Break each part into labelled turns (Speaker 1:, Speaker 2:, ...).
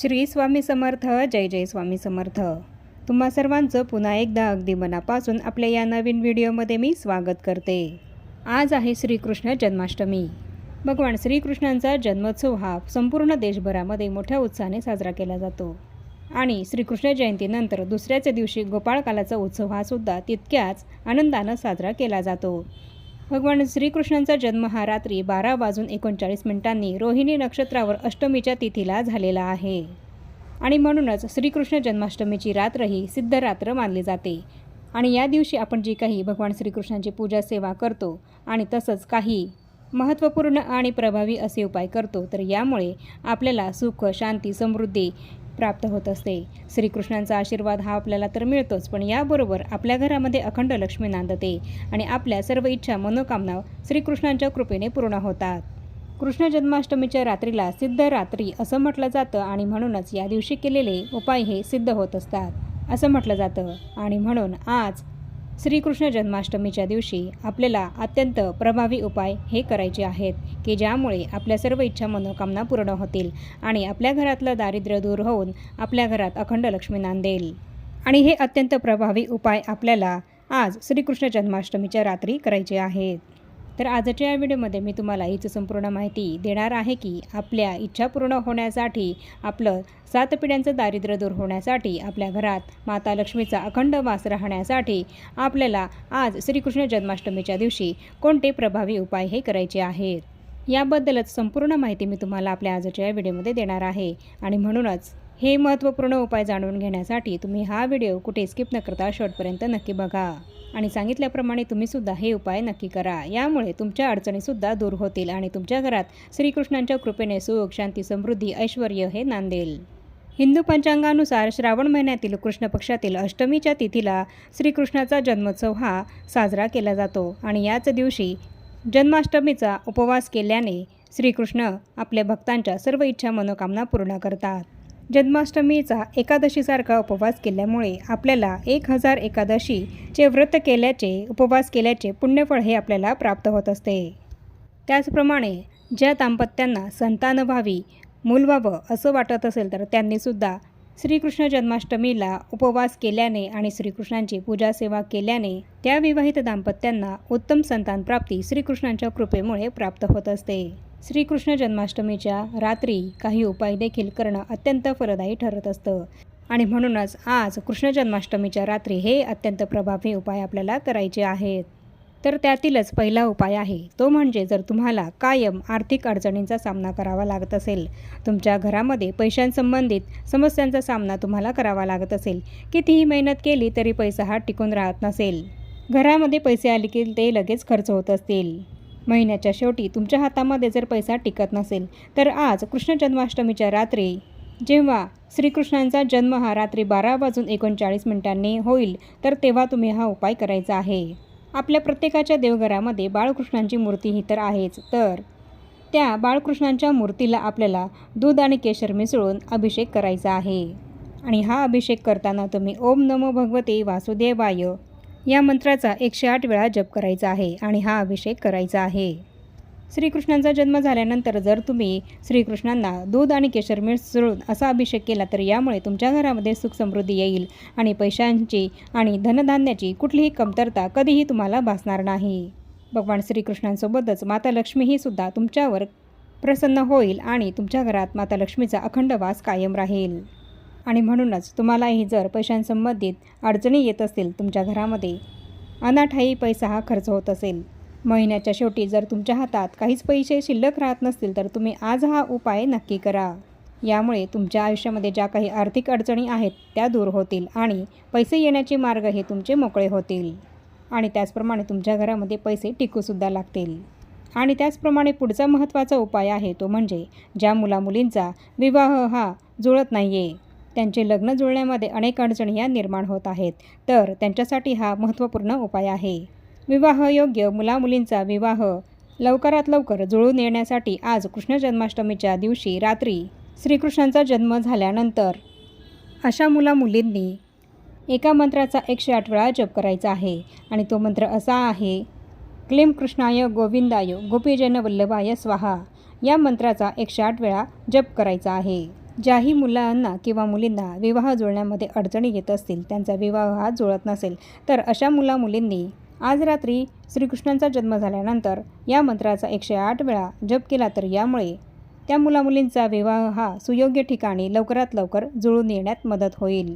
Speaker 1: श्री स्वामी समर्थ जय जय स्वामी समर्थ. तुम्हा सर्वांचं पुन्हा एकदा अगदी मनापासून आपल्या या नवीन व्हिडिओमध्ये मी स्वागत करते. आज आहे श्रीकृष्ण जन्माष्टमी. भगवान श्रीकृष्णांचा जन्मोत्सव हा संपूर्ण देशभरामध्ये मोठ्या उत्साहाने साजरा केला जातो. आणि श्रीकृष्ण जयंतीनंतर दुसऱ्याच दिवशी गोपाळकालाचा उत्सव हा सुद्धा तितक्याच आनंदानं साजरा केला जातो. भगवान श्रीकृष्णांचा जन्म हा रात्री बारा वाजून एकोणचाळीस मिनिटांनी रोहिणी नक्षत्रावर अष्टमीच्या तिथीला झालेला आहे. आणि म्हणूनच श्रीकृष्ण जन्माष्टमीची रात्र ही सिद्ध रात्र मानली जाते. आणि या दिवशी आपण जी काही भगवान श्रीकृष्णांची पूजा सेवा करतो आणि तसंच काही महत्त्वपूर्ण आणि प्रभावी असे उपाय करतो तर यामुळे आपल्याला सुख शांती समृद्धी प्राप्त होत असते. श्रीकृष्णांचा आशीर्वाद हा आपल्याला तर मिळतोच पण याबरोबर आपल्या घरामध्ये अखंड लक्ष्मी नांदते आणि आपल्या सर्व इच्छा मनोकामना श्रीकृष्णांच्या कृपेने पूर्ण होतात. कृष्ण जन्माष्टमीच्या रात्रीला सिद्ध रात्री असं म्हटलं जातं आणि म्हणूनच या दिवशी केलेले उपाय हे सिद्ध होत असतात. असं म्हटलं जातं आणि म्हणून आज श्रीकृष्ण जन्माष्टमीच्या दिवशी आपल्याला अत्यंत प्रभावी उपाय हे करायचे आहेत की ज्यामुळे आपल्या सर्व इच्छा मनोकामना पूर्ण होतील आणि आपल्या घरातलं दारिद्र्य दूर होऊन आपल्या घरात अखंड लक्ष्मी नांदेल. आणि हे अत्यंत प्रभावी उपाय आपल्याला आज श्रीकृष्ण जन्माष्टमीच्या रात्री करायचे आहेत. तर आजच्या या व्हिडिओमध्ये मी तुम्हाला हीच संपूर्ण माहिती देणार आहे की आपल्या इच्छा पूर्ण होण्यासाठी आपलं सात पिढ्यांचं दारिद्र्य दूर होण्यासाठी आपल्या घरात माता लक्ष्मीचा अखंड वास राहण्यासाठी आपल्याला आज श्रीकृष्ण जन्माष्टमीच्या दिवशी कोणते प्रभावी उपाय हे करायचे आहेत? याबद्दलच संपूर्ण माहिती मी तुम्हाला आपल्या आजच्या या व्हिडिओमध्ये देणार आहे. आणि म्हणूनच हे महत्त्वपूर्ण उपाय जाणून घेण्यासाठी तुम्ही हा व्हिडिओ कुठे स्किप न करता शेवटपर्यंत नक्की बघा. आणि सांगितल्याप्रमाणे तुम्हीसुद्धा हे उपाय नक्की करा. यामुळे तुमच्या अडचणीसुद्धा दूर होतील आणि तुमच्या घरात श्रीकृष्णांच्या कृपेने सुख शांती समृद्धी ऐश्वर हे नांदेल. हिंदू पंचांगानुसार श्रावण महिन्यातील कृष्ण पक्षातील अष्टमीच्या तिथीला श्रीकृष्णाचा जन्मोत्सव हा साजरा केला जातो आणि याच दिवशी जन्माष्टमीचा उपवास केल्याने श्रीकृष्ण आपल्या भक्तांच्या सर्व इच्छा मनोकामना पूर्ण करतात. जन्माष्टमीचा एकादशीसारखा उपवास केल्यामुळे आपल्याला एक हजार एकादशीचे व्रत केल्याचे उपवास केल्याचे पुण्यफळ हे आपल्याला प्राप्त होत असते. त्याचप्रमाणे ज्या दाम्पत्यांना संतान व्हावी मूल व्हावं असं वाटत असेल तर त्यांनीसुद्धा श्रीकृष्ण जन्माष्टमीला उपवास केल्याने आणि श्रीकृष्णांची पूजा सेवा केल्याने त्या विवाहित दाम्पत्यांना उत्तम संतान प्राप्ती श्रीकृष्णांच्या कृपेमुळे प्राप्त होत असते. श्रीकृष्ण जन्माष्टमीच्या रात्री काही उपाय देखील करणं अत्यंत फलदायी ठरत असतं. आणि म्हणूनच आज कृष्ण जन्माष्टमीच्या रात्री हे अत्यंत प्रभावी उपाय आपल्याला करायचे आहेत. तर त्यातीलच पहिला उपाय आहे. तो म्हणजे जर तुम्हाला कायम आर्थिक अडचणींचा सामना करावा लागत असेल तुमच्या घरामध्ये पैशांसंबंधित समस्यांचा सामना तुम्हाला करावा लागत असेल कितीही मेहनत केली तरी पैसा हा टिकून राहत नसेल. घरामध्ये पैसे आले की ते लगेच खर्च होत असतील. महिन्याच्या शेवटी तुमच्या हातामध्ये जर पैसा टिकत नसेल तर आज कृष्ण जन्माष्टमीच्या रात्री जेव्हा श्रीकृष्णांचा जन्म हा रात्री बारा वाजून एकोणचाळीस मिनिटांनी होईल तर तेव्हा तुम्ही हा उपाय करायचा आहे. आपल्या प्रत्येकाच्या देवघरामध्ये बाळकृष्णांची मूर्ती ही तर आहेच तर त्या बाळकृष्णांच्या मूर्तीला आपल्याला दूध आणि केशर मिसळून अभिषेक करायचा आहे. आणि हा अभिषेक करताना तुम्ही ओम नमो भगवते वासुदेवाय या मंत्राचा एकशे आठ वेळा जप करायचा आहे आणि हा अभिषेक करायचा आहे. श्रीकृष्णांचा जन्म झाल्यानंतर जर तुम्ही श्रीकृष्णांना दूध आणि केशर मिसळून असा अभिषेक केला तर यामुळे तुमच्या घरामध्ये सुख समृद्धी येईल आणि पैशांची आणि धनधान्याची कुठलीही कमतरता कधीही तुम्हाला भासणार नाही. भगवान श्रीकृष्णांसोबतच माता लक्ष्मीही सुद्धा तुमच्यावर प्रसन्न होईल आणि तुमच्या घरात माता लक्ष्मीचा अखंड वास कायम राहील. आणि म्हणूनच तुम्हालाही जर पैशांसंबंधित अडचणी येत असतील तुमच्या घरामध्ये अनाठाई पैसा हा खर्च होत असेल. महिन्याच्या शेवटी जर तुमच्या हातात काहीच पैसे शिल्लक राहत नसतील तर तुम्ही आज हा उपाय नक्की करा. यामुळे तुमच्या आयुष्यामध्ये ज्या काही आर्थिक अडचणी आहेत त्या दूर होतील आणि पैसे येण्याचे मार्ग हे तुमचे मोकळे होतील. आणि त्याचप्रमाणे तुमच्या घरामध्ये पैसे टिकूसुद्धा लागतील. आणि त्याचप्रमाणे पुढचा महत्त्वाचा उपाय आहे तो म्हणजे ज्या मुलामुलींचा विवाह हा जुळत नाही आहे त्यांचे लग्न जुळण्यामध्ये अनेक अडचणी या निर्माण होत आहेत. तर त्यांच्यासाठी हा महत्त्वपूर्ण उपाय आहे. विवाहयोग्य मुलामुलींचा विवाह लवकरात लवकर जुळून येण्यासाठी आज कृष्ण जन्माष्टमीच्या दिवशी रात्री श्रीकृष्णांचा जन्म झाल्यानंतर अशा मुलामुलींनी एका मंत्राचा एकशे आठ वेळा जप करायचा आहे. आणि तो मंत्र असा आहे क्लीम कृष्णाय गोविंदाय गोपीजन वल्लभाय स्वाहा. या मंत्राचा एकशे आठ वेळा जप करायचा आहे. ज्याही मुलांना किंवा मुलींना विवाह जुळण्यामध्ये अडचणी येत असतील त्यांचा विवाह हा जुळत नसेल तर अशा मुला मुलींनी आज रात्री श्रीकृष्णांचा जन्म झाल्यानंतर या मंत्राचा एकशे आठ वेळा जप केला तर यामुळे त्या मुलामुलींचा विवाह हा सुयोग्य ठिकाणी लवकरात लवकर जुळून येण्यात मदत होईल.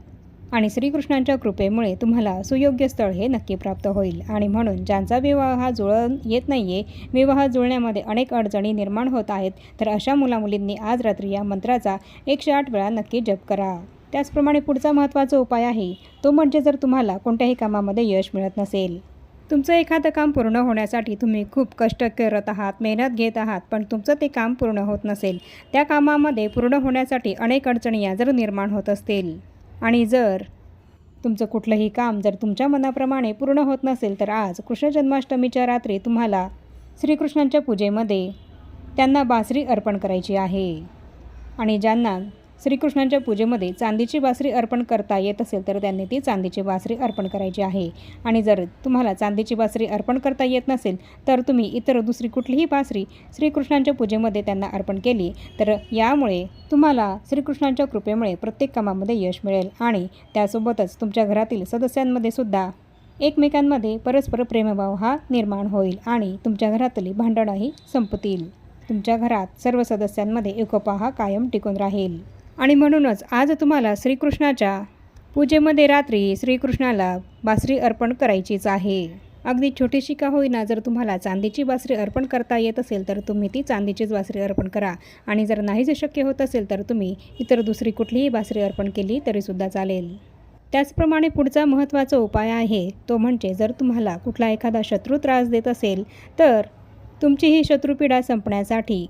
Speaker 1: आणि श्रीकृष्णांच्या कृपेमुळे तुम्हाला सुयोग्य स्थळ हे नक्की प्राप्त होईल. आणि म्हणून ज्यांचा विवाह हा जुळून येत नाही आहे विवाह जुळण्यामध्ये अनेक अडचणी निर्माण होत आहेत तर अशा मुलामुलींनी आज रात्री या मंत्राचा एकशे आठ वेळा नक्की जप करा. त्याचप्रमाणे पुढचा महत्त्वाचा उपाय आहे तो म्हणजे जर तुम्हाला कोणत्याही कामामध्ये यश मिळत नसेल. तुमचं एखादं काम पूर्ण होण्यासाठी तुम्ही खूप कष्ट करत आहात मेहनत घेत आहात पण तुमचं ते काम पूर्ण होत नसेल त्या कामामध्ये पूर्ण होण्यासाठी अनेक अडचणी या जर निर्माण होत असतील. आणि जर तुमचं कुठलंही काम जर तुमच्या मनाप्रमाणे पूर्ण होत नसेल तर आज कृष्ण जन्माष्टमीच्या रात्री तुम्हाला श्रीकृष्णांच्या पूजेमध्ये त्यांना बासरी अर्पण करायची आहे. आणि ज्यांना श्रीकृष्णांच्या पूजेमध्ये चांदीची बासरी अर्पण करता येत असेल तर त्यांनी ती चांदीची बासरी अर्पण करायची आहे. आणि जर तुम्हाला चांदीची बासरी अर्पण करता येत नसेल तर तुम्ही इतर दुसरी कुठलीही बासरी श्रीकृष्णांच्या पूजेमध्ये त्यांना अर्पण केली तर यामुळे तुम्हाला श्रीकृष्णांच्या कृपेमुळे प्रत्येक कामामध्ये यश मिळेल आणि त्यासोबतच तुमच्या घरातील सदस्यांमध्ये सुद्धा एकमेकांमध्ये परस्पर प्रेमभाव हा निर्माण होईल आणि तुमच्या घरातली भांडणंही संपतील. तुमच्या घरात सर्व सदस्यांमध्ये एकोपा हा कायम टिकून राहील. आणि म्हणूनच आज तुम्हाला श्रीकृष्णाच्या पूजेमध्ये रात्री श्रीकृष्णाला बासरी अर्पण करायचीच आहे. अगदी छोटीशी का होईना जर तुम्हाला चांदीची बासरी अर्पण करता येत असेल तर तुम्ही ती चांदीचीच बासरी अर्पण करा. आणि जर नाहीच शक्य होत असेल तर तुम्ही इतर दुसरी कुठलीही बासरी अर्पण केली तरीसुद्धा चालेल. त्याचप्रमाणे पुढचा महत्त्वाचा उपाय आहे तो म्हणजे जर तुम्हाला कुठला एखादा शत्रू त्रास देत असेल तर तुमची ही शत्रुपीडा संपण्यासाठी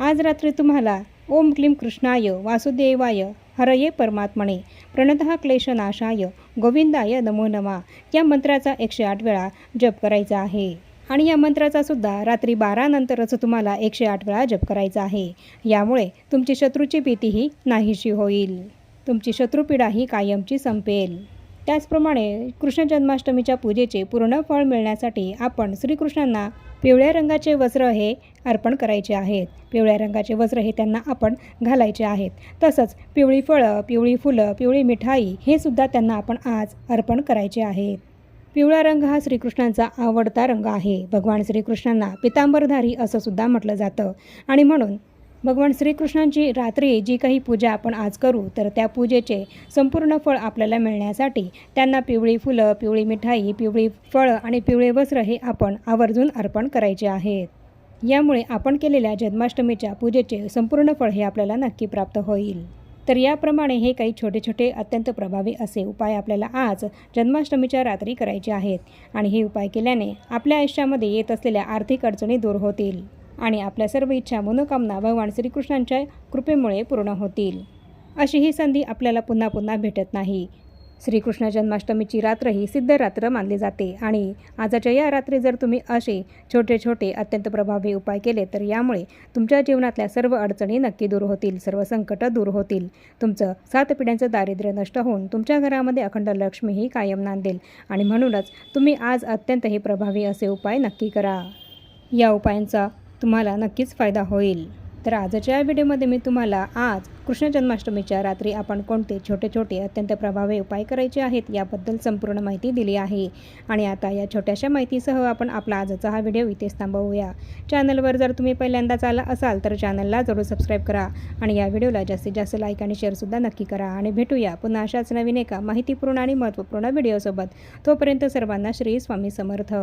Speaker 1: आज रात्री तुम्हाला ओम क्लीम कृष्णाय वासुदेवाय हरये परमात्मने. प्रणतः क्लेशनाशाय गोविंदाय नमो नमा. या मंत्राचा एकशे आठ वेळा जप करायचा आहे. आणि या मंत्राचा सुद्धा रात्री बारानंतरच तुम्हाला एकशे आठ वेळा जप करायचा आहे. यामुळे तुमची शत्रूची भीतीही नाहीशी होईल. तुमची शत्रुपीडाही कायमची संपेल. त्याचप्रमाणे कृष्ण जन्माष्टमीच्या पूजेचे पूर्ण फळ मिळण्यासाठी आपण श्रीकृष्णांना पिवळ्या रंगाचे वस्त्र हे अर्पण करायचे आहेत. पिवळ्या रंगाचे वस्त्र हे त्यांना आपण घालायचे आहेत. तसंच पिवळी फळं पिवळी फुलं पिवळी मिठाई हे सुद्धा त्यांना आपण आज अर्पण करायचे आहेत. पिवळा रंग हा श्रीकृष्णांचा आवडता रंग आहे. भगवान श्रीकृष्णांना पितांबरधारी असं सुद्धा म्हटलं जातं. आणि म्हणून भगवान श्रीकृष्णांची रात्री जी काही पूजा आपण आज करू तर त्या पूजेचे संपूर्ण फळ आपल्याला मिळण्यासाठी त्यांना पिवळी फुलं पिवळी मिठाई पिवळी फळं आणि पिवळे वस्त्र हे आपण आवर्जून अर्पण करायचे आहेत. यामुळे आपण केलेल्या जन्माष्टमीच्या पूजेचे संपूर्ण फळ हे आपल्याला नक्की प्राप्त होईल. तर याप्रमाणे हे काही छोटे छोटे अत्यंत प्रभावी असे उपाय आपल्याला आज जन्माष्टमीच्या रात्री करायचे आहेत. आणि हे उपाय केल्याने आपल्या आयुष्यामध्ये येत असलेल्या आर्थिक अडचणी दूर होतील. आणि आपल्या सर्व इच्छा मनोकामना भगवान श्रीकृष्णांच्या कृपेमुळे पूर्ण होतील. अशी ही संधी आपल्याला पुन्हा पुन्हा भेटत नाही. श्रीकृष्ण जन्माष्टमीची रात्र ही सिद्ध रात्र मानली जाते आणि आजच्या या रात्री जर तुम्ही असे छोटे छोटे अत्यंत प्रभावी उपाय केले तर यामुळे तुमच्या जीवनातल्या सर्व अडचणी नक्की दूर होतील सर्व संकट दूर होतील. तुमचं सात पिढ्यांचं दारिद्र्य नष्ट होऊन तुमच्या घरामध्ये अखंड लक्ष्मीही कायम नांदेल आणि म्हणूनच तुम्ही आज अत्यंत हे प्रभावी असे उपाय नक्की करा. या उपायांचा तुम्हाला नक्कीच फायदा होईल. तर आजच्या या व्हिडिओमध्ये मी तुम्हाला आज कृष्ण जन्माष्टमीच्या रात्री आपण कोणते छोटे छोटे अत्यंत प्रभावी उपाय करायचे आहेत याबद्दल संपूर्ण माहिती दिली आहे. आणि आता या छोट्याशा माहितीसह आपण आपला आजचा हा व्हिडिओ इथेच थांबवूया. चॅनलवर जर तुम्ही पहिल्यांदाच आला असाल तर चॅनलला जरूर सबस्क्राईब करा आणि या व्हिडिओला जास्तीत जास्त लाईक आणि शेअरसुद्धा नक्की करा. आणि भेटूया पुन्हा अशाच नवीन एका माहितीपूर्ण आणि महत्त्वपूर्ण व्हिडिओसोबत. तोपर्यंत सर्वांना श्री स्वामी समर्थ.